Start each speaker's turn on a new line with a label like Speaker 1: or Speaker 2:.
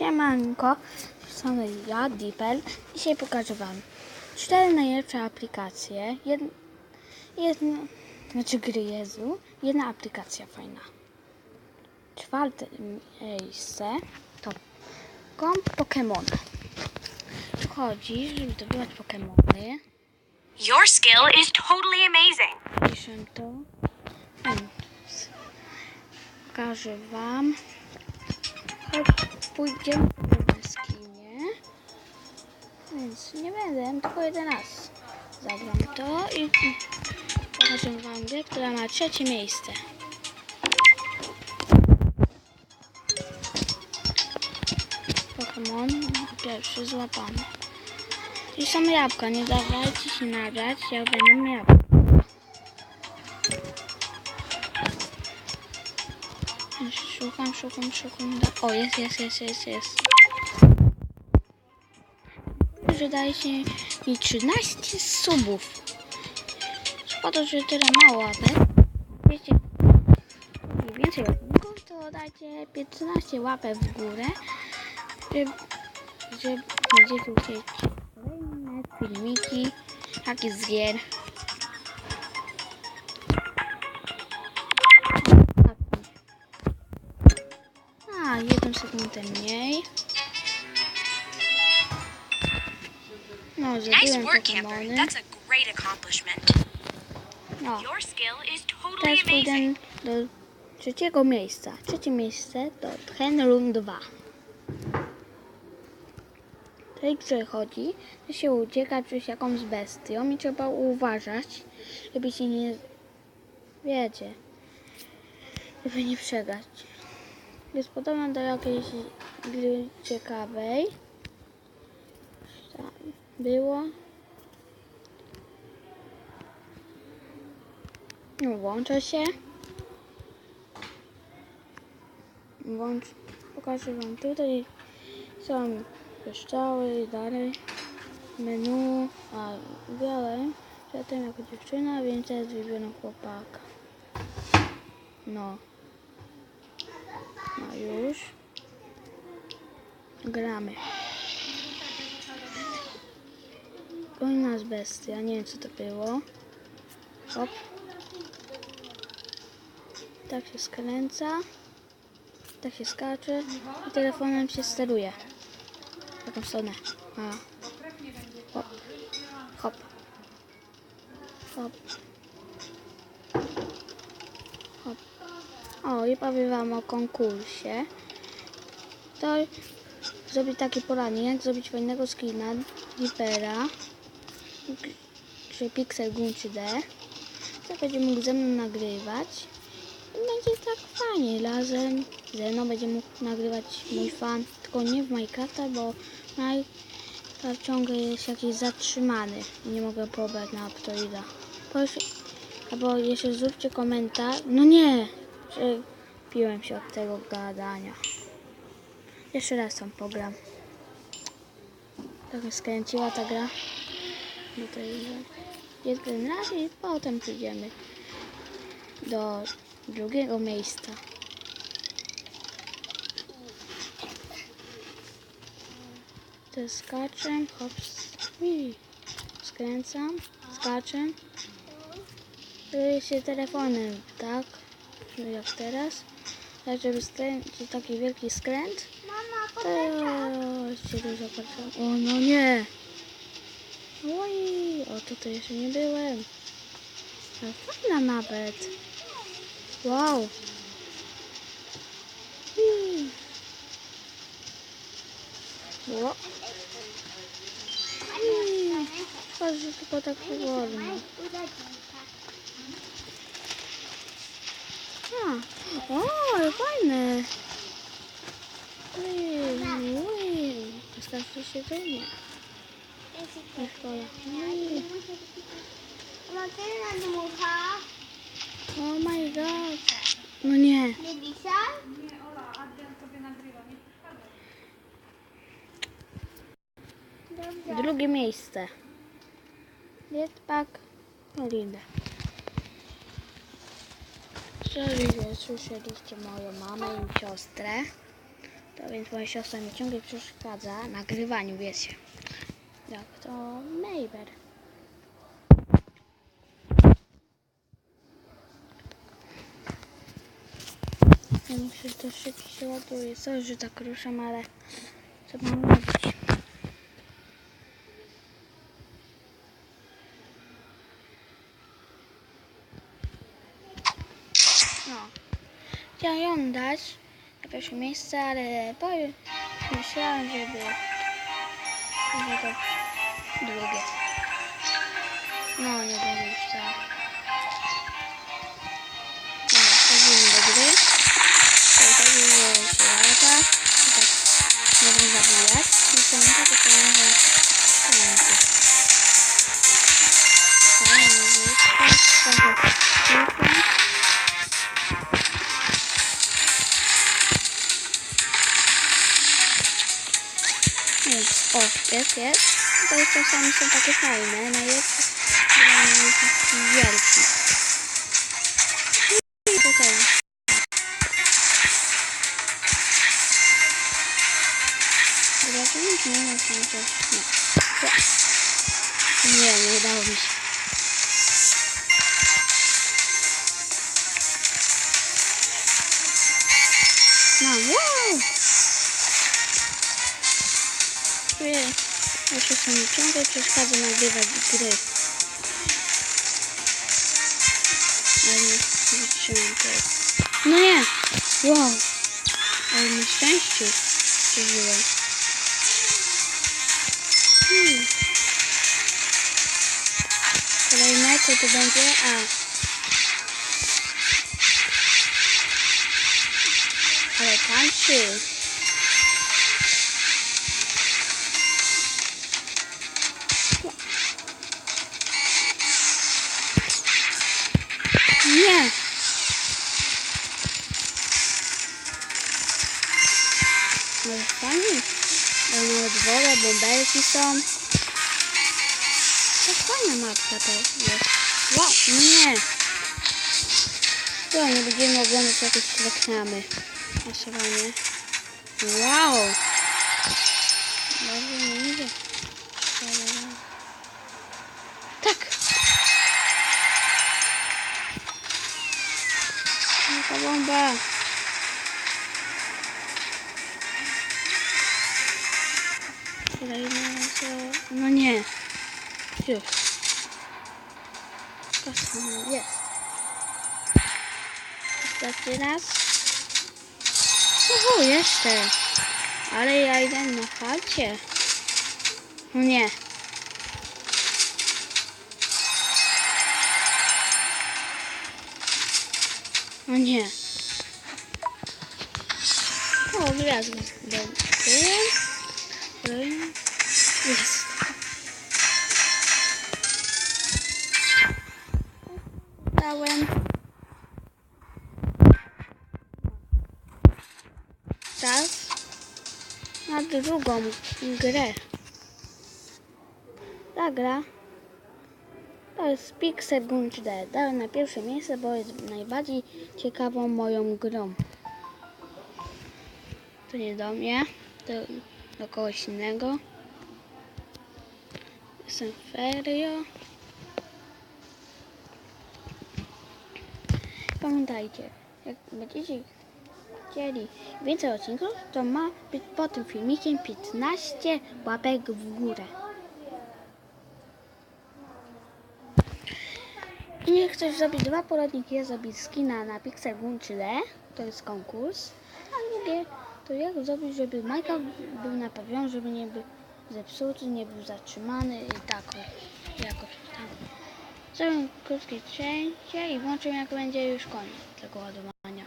Speaker 1: Siemanko, strony ja, Dipel. Dzisiaj pokażę Wam cztery najlepsze aplikacje. Jed, jedna, znaczy gry Jezu. Jedna aplikacja fajna. Czwarte miejsce to komp Pokémona. Tu chodzi, żeby zdobywać Pokémony.
Speaker 2: Your skill is totally amazing.
Speaker 1: Piszę to. Pokażę Wam. Pójdziemy na skinie. Więc nie będę, tylko jeden raz. Zagram to i pokażę Wam grę, która ma trzecie miejsce. Pokémon pierwszy złapany. I są jabłka, nie dawajcie się nagrać, jak będą jabłka. Szukam, szukam, szukam. Da- O, jest, jest, jest, jest, jest. Że daje się mi 13 subów. Szkoda, że tyle mało łapek. Wiecie, więcej łapek, to dajcie 15 łapek w górę, żeby, żeby będziecie chcieć kolejne filmiki, takie z gier. Jedną sekundę mniej. No,
Speaker 2: Camper.
Speaker 1: Pokemony. No, teraz pójdę do trzeciego miejsca. Trzecie miejsce to Henrun 2. W tej grze chodzi, że się ucieka przed jakąś bestią i trzeba uważać, żeby się nie... Wiecie, żeby nie przegrać. Jest podobna do jakiejś gry ciekawej. Tam było. No, włączę się. Włącz. Pokażę Wam tutaj. Są kryształy i dalej. Menu. A dalej. Przedtem jako dziewczyna, więc teraz wybieram chłopaka. No. Już. Gramy. Goni nas bestia. Nie wiem co to było. Hop. Tak się skręca. Tak się skacze. I telefonem się steruje. W jaką stronę? A. Hop. Hop. Hop. O, i powiem Wam o konkursie. To zrobić taki poradnik, zrobić fajnego skina Dipera, czy Pixel Gun 3D. To będzie mógł ze mną nagrywać. I będzie tak fajnie, razem ze mną będzie mógł nagrywać mój fan, tylko nie w Minecrafta, bo Minecraft ciągle jest jakiś zatrzymany nie mogę pobrać na Aptoida. Albo jeszcze zróbcie komentarz. No nie, piłem się od tego gadania. Jeszcze raz tam pogram. Tak mnie skręciła ta gra. Do tej jest ten i potem przyjdziemy do drugiego miejsca. To skaczę, hops, skręcam, skaczę. Kieruję się telefonem, tak? No jak teraz. Tak, żeby skręcić taki wielki skręt. To się dużo patrzę. O no nie! Oj, o tutaj jeszcze nie byłem. Ale fajna nawet. Wow. Szkoda, że tylko tak powolno. A. O, ale fajne. Ui, ui. Siedzenie. Na szkole. Oh my god. No nie.
Speaker 3: Nie dzisiaj?
Speaker 1: Drugie miejsce. Jetpack Linda. Jeżeli słyszeliście moją mamę i siostrę, To więc moja siostra mi ciągle przeszkadza nagrywaniu, wiecie. Jak to neighbor. Ja że to szybciej się ładuje. Sorry, że tak ruszam, ale co mam robić? No. Chciałam ją dać na pierwsze miejsce, ale powiem, myślałam, żeby, żeby to drugie. No, nie będę już tak. Dobra, Jest, jest, jest. Już czasami są takie fajne. Branie taki wielki. Tutaj. Czy nie coś. Nie. Nie, nie udało mi się. No, wow! Czuję, że czasami ciągle przeszkadza nagrywać gry. Ale nie wytrzymam tego. No nie! Wow! Ale na szczęście przeżyłem. Hmm. Kolejne co to będzie? A. Ale tańczy. Bąbelki są. To fajna mapka to jest. Wow, nie. To nie będziemy oglądać jakieś reklamy. Głosowanie. Wow! Dobrze nie idzie. Tak! Jaka bomba! Kolejna co? No nie. Już. Kasma jest. Ostatni raz. Oho, jeszcze. Ale ja idę na chacie. No nie. O nie. O, gwiazd. Dobra. Drugą grę. Ta gra to jest Pixel Gun 3D. Dałem na pierwsze miejsce, bo jest najbardziej ciekawą moją grą. To nie do mnie, to do kogoś innego. Jestem Ferio. Pamiętajcie, jak będziecie chcieli więcej odcinków, to ma być pod tym filmikiem 15 łapek w górę. I niech ktoś zrobi dwa poradniki, ja zrobić skina na Pixel Gun 3D, to jest konkurs, a drugie to jak zrobić, żeby Majka był na pawionie, żeby nie był zepsuty, nie był zatrzymany i tak jakoś tam. Zrobię krótkie cięcie i włączę jak będzie już koniec tego ładowania.